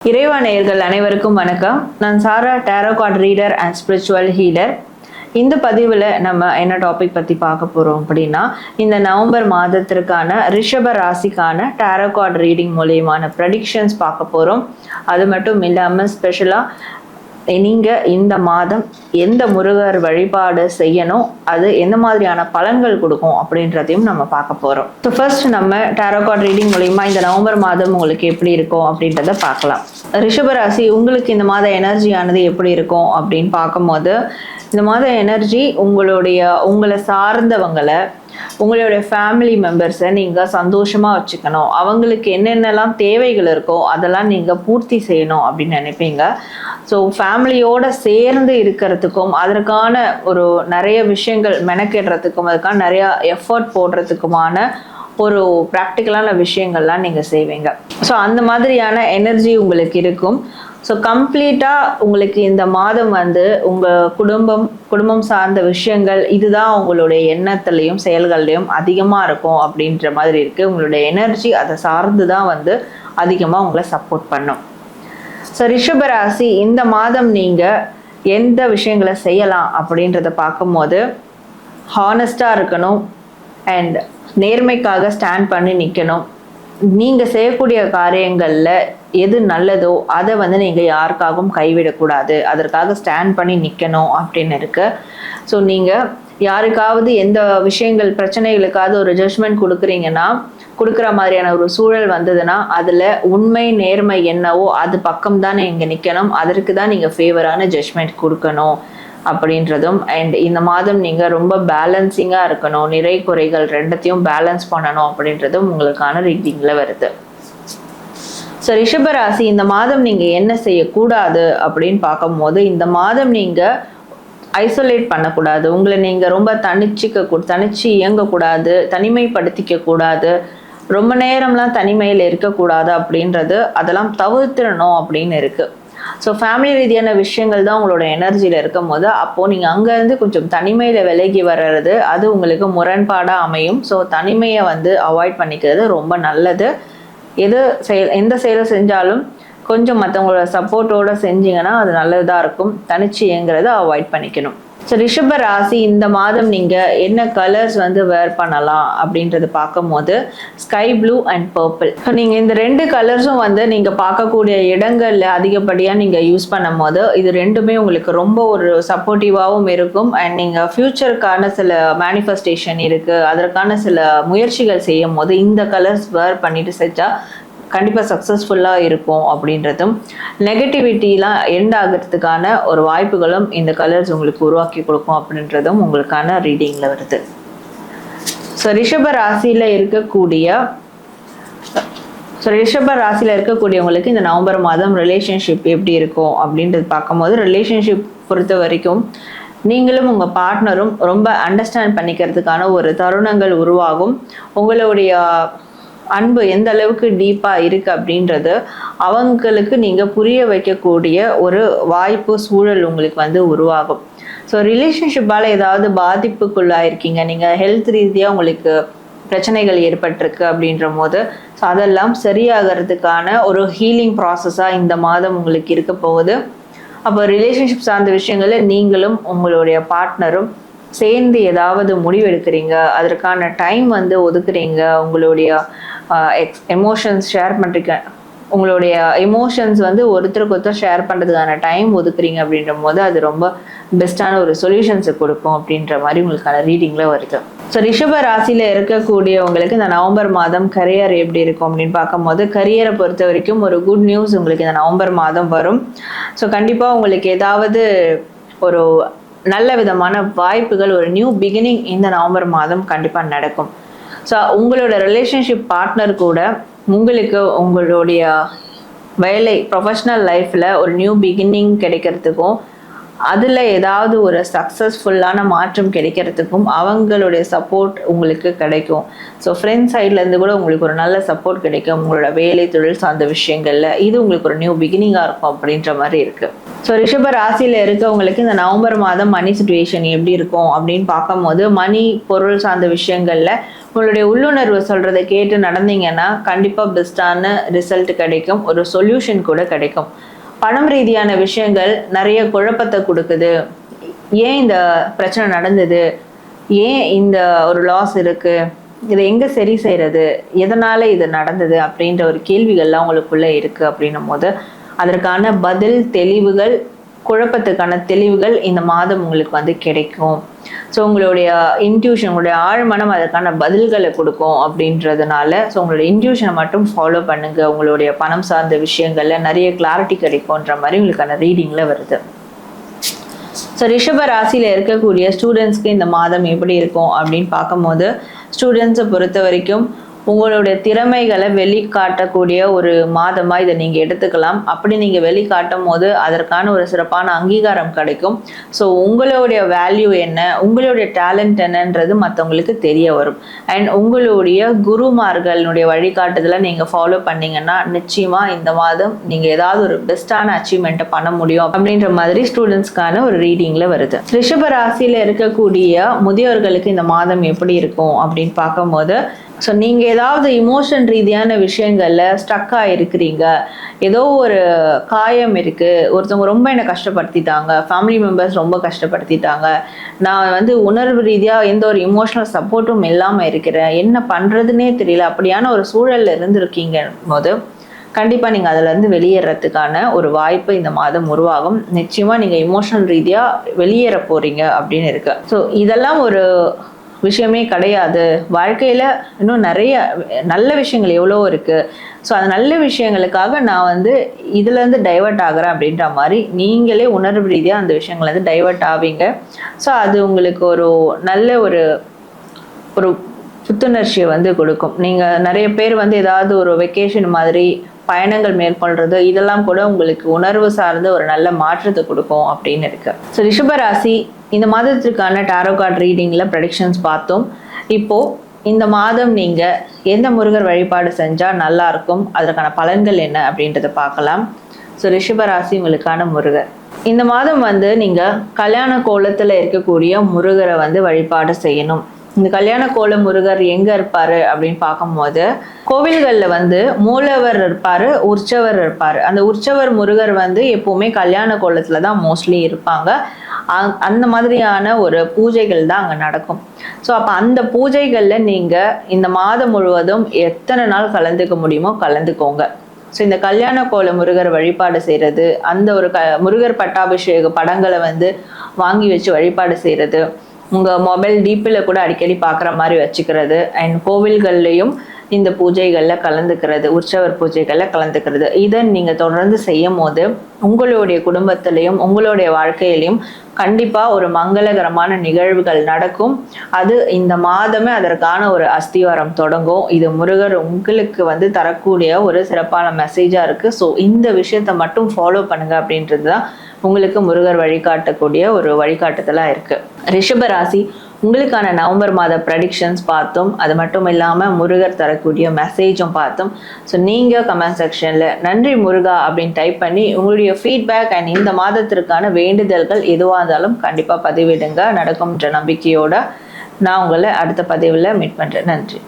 இறைவா நேயர்கள் அனைவருக்கும் வணக்கம். நான் Sara tarot card reader and spiritual healer இந்த பதிவில் நம்ம என்ன டாபிக் பற்றி பார்க்க போகிறோம் அப்படின்னா இந்த நவம்பர் மாதத்திற்கான ரிஷப ராசிக்கான டேரோ கார்ட் ரீடிங் மூலியமான ப்ரெடிக்ஷன்ஸ் பார்க்க போகிறோம் அது மட்டும் இல்லாமல் ஸ்பெஷலாக நீங்கள் இந்த மாதம் எந்த முருகர் வழிபாடு செய்யணும் அது எந்த மாதிரியான பலன்கள் கொடுக்கும் அப்படின்றதையும் நம்ம பார்க்க போகிறோம் ஸோ ஃபர்ஸ்ட் நம்ம டேரோகாட் ரீடிங் மூலிமா இந்த நவம்பர் மாதம் உங்களுக்கு எப்படி இருக்கும் அப்படின்றத பார்க்கலாம். ரிஷபராசி உங்களுக்கு இந்த மாத எனர்ஜியானது எப்படி இருக்கும் அப்படின்னு பார்க்கும்போது இந்த மாத எனர்ஜி உங்களுடைய உங்களை சார்ந்தவங்களை உங்களோட ஃபேமிலி மெம்பர்ஸை நீங்கள் சந்தோஷமாக வச்சுக்கணும். அவங்களுக்கு என்னென்னலாம் தேவைகள் இருக்கோ அதெல்லாம் நீங்கள் பூர்த்தி செய்யணும் அப்படின்னு நினைப்பீங்க. ஸோ ஃபேமிலியோட சேர்ந்து இருக்கிறதுக்கும் அதற்கான ஒரு நிறைய விஷயங்கள் மெனக்கெடுறதுக்கும் அதுக்கான நிறைய எஃபர்ட் போடுறதுக்குமான ஒரு ப்ராக்டிக்கலான விஷயங்கள்லாம் நீங்கள் செய்வீங்க. ஸோ அந்த மாதிரியான எனர்ஜி உங்களுக்கு இருக்கும். ஸோ கம்ப்ளீட்டாக உங்களுக்கு இந்த மாதம் வந்து உங்கள் குடும்பம் குடும்பம் சார்ந்த விஷயங்கள் இதுதான் உங்களுடைய எண்ணத்துலையும் செயல்கள்லையும் அதிகமாக இருக்கும் அப்படின்ற மாதிரி இருக்குது உங்களுடைய எனர்ஜி அதை சார்ந்து தான் வந்து அதிகமாக உங்களை சப்போர்ட் பண்ணும். ஸோ ரிஷபராசி இந்த மாதம் நீங்கள் எந்த விஷயங்களை செய்யலாம் அப்படின்றத பார்க்கும்போது ஹானஸ்டாக இருக்கணும் அண்ட் நேர்மைக்காக ஸ்டாண்ட் பண்ணி நிற்கணும் நீங்கள் செய்யக்கூடிய காரியங்களில் எது நல்லதோ அதை வந்து நீங்கள் யாருக்காகவும் கைவிடக்கூடாது. அதற்காக ஸ்டாண்ட் பண்ணி நிற்கணும் அப்படின்னு இருக்கு. ஸோ நீங்கள் யாருக்காவது எந்த விஷயங்கள் பிரச்சனைகளுக்காவது ஒரு ஜட்ஜ்மெண்ட் கொடுக்குறீங்கன்னா கொடுக்குற மாதிரியான ஒரு சூழல் வந்ததுன்னா அதில் உண்மை நேர்மை என்னவோ அது பக்கம் தான் நீங்கள் நிற்கணும் அதற்கு தான் நீங்கள் ஃபேவரான ஜட்ஜ்மெண்ட் கொடுக்கணும் அப்படின்றதும் அண்ட் இந்த மாதம் நீங்கள் ரொம்ப பேலன்சிங்காக இருக்கணும். நிறை குறைகள் ரெண்டத்தையும் பேலன்ஸ் பண்ணணும் அப்படின்றதும் உங்களுக்கான ரீடிங்கில் வருது. ஸோ ரிஷபராசி இந்த மாதம் நீங்கள் என்ன செய்யக்கூடாது அப்படின்னு பார்க்கும்போது இந்த மாதம் நீங்கள் ஐசோலேட் பண்ணக்கூடாது. உங்களை நீங்கள் ரொம்ப தனிச்சிக்க கூ தனிச்சு இயங்கக்கூடாது தனிமைப்படுத்திக்க கூடாது ரொம்ப நேரம்லாம் தனிமையில் இருக்கக்கூடாது அப்படின்றது அதெல்லாம் தவிர்த்திடணும் அப்படின்னு இருக்குது ஸோ ஃபேமிலி ரீதியான விஷயங்கள் தான் உங்களோட எனர்ஜியில் இருக்கும் போது அப்போது நீங்கள் அங்கேருந்து கொஞ்சம் தனிமையில் விலகி வர்றது அது உங்களுக்கு முரண்பாடாக அமையும். ஸோ தனிமையை வந்து அவாய்ட் பண்ணிக்கிறது ரொம்ப நல்லது. எது செயல் எந்த செயலை செஞ்சாலும் கொஞ்சம் மற்றவங்களோட சப்போர்ட்டோட செஞ்சீங்கன்னா அது நல்லதாக இருக்கும். தனிச்சியங்கிறத அவாய்ட் பண்ணிக்கணும். ஸோ ரிஷப ராசி இந்த மாதம் நீங்கள் என்ன கலர்ஸ் வந்து வேர் பண்ணலாம் அப்படின்றது பார்க்கும்போது sky blue and purple so நீங்கள் இந்த ரெண்டு கலர்ஸும் வந்து நீங்கள் பார்க்கக்கூடிய இடங்களில் அதிகப்படியாக நீங்கள் யூஸ் பண்ணும் போது இது ரெண்டுமே உங்களுக்கு ரொம்ப ஒரு சப்போர்ட்டிவாகவும் இருக்கும். அண்ட் நீங்கள் ஃப்யூச்சருக்கான சில மேனிஃபெஸ்டேஷன் இருக்குது அதற்கான சில முயற்சிகள் செய்யும் போது இந்த கலர்ஸ் வேர் பண்ணிட்டு செஞ்சால் கண்டிப்பாக சக்ஸஸ்ஃபுல்லாக இருக்கும் அப்படின்றதும் நெகட்டிவிட்டிலாம் எண்ட் ஆகிறதுக்கான ஒரு வாய்ப்புகளும் இந்த கலர்ஸ் உங்களுக்கு உருவாக்கி கொடுக்கும் அப்படின்றதும் உங்களுக்கான ரீடிங்கில் வருது. ஸோ ரிஷப ராசியில் இருக்கக்கூடிய ஸோ ரிஷப ராசியில் இருக்கக்கூடியவங்களுக்கு இந்த நவம்பர் மாதம் ரிலேஷன்ஷிப் எப்படி இருக்கும் அப்படின்றது பார்க்கும்போது ரிலேஷன்ஷிப் பொறுத்த வரைக்கும் நீங்களும் உங்கள் பார்ட்னரும் ரொம்ப அண்டர்ஸ்டாண்ட் பண்ணிக்கிறதுக்கான ஒரு தருணங்கள் உருவாகும். உங்களுடைய அன்பு எந்த அளவுக்கு டீப்பாக இருக்குது அப்படின்றது அவங்களுக்கு நீங்கள் புரிய வைக்கக்கூடிய ஒரு வாய்ப்பு சூழல் உங்களுக்கு வந்து உருவாகும். ஸோ ரிலேஷன்ஷிப்பால் ஏதாவது பாதிப்புக்குள்ளாயிருக்கீங்க. நீங்கள் ஹெல்த் ரீதியாக உங்களுக்கு பிரச்சனைகள் ஏற்பட்டிருக்கு அப்படின்ற போது ஸோ அதெல்லாம் சரியாகிறதுக்கான ஒரு ஹீலிங் ப்ராசஸாக இந்த மாதம் உங்களுக்கு இருக்க போகுது. அப்போ ரிலேஷன்ஷிப் சார்ந்த விஷயங்களில் நீங்களும் உங்களுடைய பார்ட்னரும் சேர்ந்து ஏதாவது முடிவெடுக்கிறீங்க அதற்கான டைம் வந்து ஒதுக்குறீங்க உங்களுடைய எமோஷன்ஸ் ஷேர் பண்ணுறீங்க உங்களுடைய எமோஷன்ஸ் வந்து ஒருத்தருக்கு ஒருத்தர் ஷேர் பண்ணுறதுக்கான டைம் ஒதுக்குறீங்க அப்படின்ற போது அது ரொம்ப பெஸ்ட்டான ஒரு சொல்யூஷன்ஸை கொடுக்கும் அப்படின்ற மாதிரி உங்களுக்கான ரீடிங்கில் வருது. ஸோ ரிஷப ராசியில் இருக்கக்கூடியவங்களுக்கு இந்த நவம்பர் மாதம் கரியர் எப்படி இருக்கும் அப்படின்னு பார்க்கும்போது கரியரை பொறுத்த வரைக்கும் ஒரு குட் நியூஸ் உங்களுக்கு இந்த நவம்பர் மாதம் வரும். ஸோ கண்டிப்பாக உங்களுக்கு ஏதாவது ஒரு நல்ல விதமான வாய்ப்புகள் ஒரு நியூ பிகினிங் இந்த நவம்பர் மாதம் கண்டிப்பாக நடக்கும். ஸோ உங்களோட ரிலேஷன்ஷிப் பார்ட்னர் கூட உங்களுக்கு உங்களுடைய வேலை ப்ரொஃபஷ்னல் லைஃப்பில் ஒரு நியூ பிகினிங் கிடைக்கிறதுக்கும் அதில் ஏதாவது ஒரு சக்ஸஸ்ஃபுல்லான மாற்றம் கிடைக்கிறதுக்கும் அவங்களுடைய சப்போர்ட் உங்களுக்கு கிடைக்கும். ஸோ ஃப்ரெண்ட்ஸ் சைட்லேருந்து கூட உங்களுக்கு ஒரு நல்ல சப்போர்ட் கிடைக்கும். உங்களோட வேலை தொழில் சார்ந்த விஷயங்களில் இது உங்களுக்கு ஒரு நியூ பிகினிங்காக இருக்கும் அப்படின்ற மாதிரி இருக்குது ஸோ ரிஷப ராசியில் இருக்கவங்களுக்கு இந்த நவம்பர் மாதம் மணி சுச்சுவேஷன் எப்படி இருக்கும் அப்படின்னு பார்க்கும்போது மணி பொருள் சார்ந்த விஷயங்களில் உங்களுடைய உள்ளுணர்வு சொல்கிறத கேட்டு நடந்தீங்கன்னா கண்டிப்பாக பெஸ்ட்டான ரிசல்ட் கிடைக்கும். ஒரு சொல்யூஷன் கூட கிடைக்கும். பணம் ரீதியான விஷயங்கள் நிறைய குழப்பத்தை கொடுக்குது. ஏன் இந்த பிரச்சனை நடந்தது? ஏன் இந்த ஒரு லாஸ் இருக்குது இதை எங்கே சரி செய்கிறது எதனால் இது நடந்தது? அப்படின்ற ஒரு கேள்விகள்லாம் உங்களுக்குள்ளே இருக்குது அப்படின்னும் போது அதற்கான பதில் தெளிவுகள் குழப்பத்துக்கான தெளிவுகள் இந்த மாதம் உங்களுக்கு வந்து கிடைக்கும். ஸோ உங்களுடைய இன்ட்யூஷன் உங்களுடைய ஆழ்மனம் அதற்கான பதில்களை கொடுக்கும் அப்படின்றதுனால ஸோ உங்களுடைய இன்ட்யூஷனை மட்டும் ஃபாலோ பண்ணுங்க. உங்களுடைய பணம் சார்ந்த விஷயங்கள்ல நிறைய கிளாரிட்டி கிடைக்கும்ன்ற மாதிரி உங்களுக்கான ரீடிங்கில் வருது. ஸோ ரிஷப ராசியில் இருக்கக்கூடிய ஸ்டூடெண்ட்ஸ்க்கு இந்த மாதம் எப்படி இருக்கும் அப்படின்னு பார்க்கும்போது ஸ்டூடெண்ட்ஸை பொறுத்த வரைக்கும் உங்களுடைய திறமைகளை வெளிக்காட்டக்கூடிய ஒரு மாதமாக இதை நீங்கள் எடுத்துக்கலாம். அப்படி நீங்கள் வெளிக்காட்டும் போது அதற்கான ஒரு சிறப்பான அங்கீகாரம் கிடைக்கும். ஸோ உங்களுடைய வேல்யூ என்ன? உங்களுடைய டேலண்ட் என்னன்றது மற்றவங்களுக்கு தெரிய வரும். அண்ட் உங்களுடைய குருமார்களுடைய வழிகாட்டுதலை நீங்கள் ஃபாலோ பண்ணீங்கன்னா நிச்சயமாக இந்த மாதம் நீங்கள் ஏதாவது ஒரு பெஸ்ட்டான அச்சீவ்மெண்ட்டை பண்ண முடியும் அப்படின்ற மாதிரி ஸ்டூடெண்ட்ஸ்க்கான ஒரு ரீடிங்கில் வருது. ரிஷப ராசியில் இருக்கக்கூடிய முதியோர்களுக்கு இந்த மாதம் எப்படி இருக்கும் அப்படின்னு பார்க்கும்போது ஸோ நீங்கள் ஏதாவது இமோஷன் ரீதியான விஷயங்களில் ஸ்டக் ஆகிருக்கிறீங்க ஏதோ ஒரு காயம் இருக்குது ஒருத்தவங்க ரொம்ப என்னை கஷ்டப்படுத்திட்டாங்க. ஃபேமிலி மெம்பர்ஸ் ரொம்ப கஷ்டப்படுத்திட்டாங்க. நான் வந்து உணர்வு ரீதியாக எந்த ஒரு இமோஷனல் சப்போர்ட்டும் இல்லாமல் இருக்கிறேன். என்ன பண்ணுறதுனே தெரியல. அப்படியான ஒரு சூழலில் இருந்திருக்கீங்க போது கண்டிப்பாக நீங்கள் அதிலேருந்து வெளியேறதுக்கான ஒரு வாய்ப்பு இந்த மாதம் உருவாகும். நிச்சயமாக நீங்கள் இமோஷனல் ரீதியாக வெளியேற போகிறீங்க அப்படின்னு இருக்கு. ஸோ இதெல்லாம் ஒரு விஷயமே கிடையாது. வாழ்க்கையில் இன்னும் நிறைய நல்ல விஷயங்கள் எவ்வளோ இருக்குது ஸோ அந்த நல்ல விஷயங்களுக்காக நான் வந்து இதுலேருந்து டைவெர்ட் ஆகிறேன் அப்படின்ற மாதிரி நீங்களே உணர்வு ரீதியாக அந்த விஷயங்கள்லேருந்து டைவெர்ட் ஆவீங்க. ஸோ அது உங்களுக்கு ஒரு நல்ல ஒரு ஒரு புத்துணர்ச்சியை வந்து கொடுக்கும். நீங்கள் நிறைய பேர் வந்து ஏதாவது ஒரு வெக்கேஷன் மாதிரி பயணங்கள் மேற்கொள்றது இதெல்லாம் கூட உங்களுக்கு உணர்வு சார்ந்த ஒரு நல்ல மாற்றத்தை கொடுக்கும் அப்படின்னு இருக்கு. ஸோ ரிஷபராசி இந்த மாதத்திற்கான டாரோ கார்ட் ரீடிங்கில் ப்ரடிக்ஷன்ஸ் பார்த்தோம். இப்போது இந்த மாதம் நீங்கள் எந்த முருகர் வழிபாடு செஞ்சால் நல்லா இருக்கும் அதற்கான பலன்கள் என்ன அப்படின்றத பார்க்கலாம். ஸோ ரிஷபராசி உங்களுக்கான முருகர். இந்த மாதம் வந்து நீங்கள் கல்யாண கோலத்தில் இருக்கக்கூடிய முருகரை வந்து வழிபாடு செய்யணும். இந்த கல்யாண கோல முருகர் எங்க இருப்பாரு அப்படின்னு பார்க்கும்போது கோவில்கள்ல வந்து மூலவர் இருப்பாரு உற்சவர் இருப்பாரு. அந்த உற்சவர் முருகர் வந்து எப்பவுமே கல்யாண கோலத்தில் தான் மோஸ்ட்லி இருப்பாங்க அந்த மாதிரியான ஒரு பூஜைகள் தான் அங்கே நடக்கும். ஸோ அப்போ அந்த பூஜைகளில் நீங்கள் இந்த மாதம் முழுவதும் எத்தனை நாள் கலந்துக்க முடியுமோ கலந்துக்கோங்க. ஸோ இந்த கல்யாண கோல முருகர் வழிபாடு செய்கிறது அந்த ஒரு க முருகர் பட்டாபிஷேக படங்களை வந்து வாங்கி வச்சு வழிபாடு செய்கிறது உங்கள் மொபைல் டிபியில் கூட அடிக்கடி பார்க்குற மாதிரி வச்சுக்கிறது. அண்ட் கோவில்கள்லையும் இந்த பூஜைகளில் கலந்துக்கிறது உற்சவர் பூஜைகளில் கலந்துக்கிறது. இதை நீங்கள் தொடர்ந்து செய்யும் போது உங்களுடைய குடும்பத்திலையும் உங்களுடைய வாழ்க்கையிலையும் கண்டிப்பாக ஒரு மங்களகரமான நிகழ்வுகள் நடக்கும். அது இந்த மாதமே அதற்கான ஒரு அஸ்திவாரம் தொடங்கும். இது முருகர் உங்களுக்கு வந்து தரக்கூடிய ஒரு சிறப்பான மெசேஜாக இருக்குது ஸோ இந்த விஷயத்தை மட்டும் ஃபாலோ பண்ணுங்கள் அப்படின்றது தான் உங்களுக்கு முருகர் வழிகாட்டக்கூடிய ஒரு வழிகாட்டுதலாக இருக்குது ரிஷப ராசி உங்களுக்கான நவம்பர் மாத ப்ரடிக்ஷன்ஸ் பார்த்தோம் அது மட்டும் இல்லாமல் முருகர் தரக்கூடிய மெசேஜும் பார்த்தோம். ஸோ நீங்கள் கமெண்ட் செக்ஷனில் நன்றி முருகா அப்படின்னு டைப் பண்ணி உங்களுடைய ஃபீட்பேக் அண்ட் இந்த மாதத்திற்கான வேண்டுதல்கள் எதுவாக இருந்தாலும் கண்டிப்பாக பதிவிடுங்க. நடக்கும்ன்ற நம்பிக்கையோட நான் உங்களை அடுத்த பதிவில் மீட் பண்ணுறேன் நன்றி.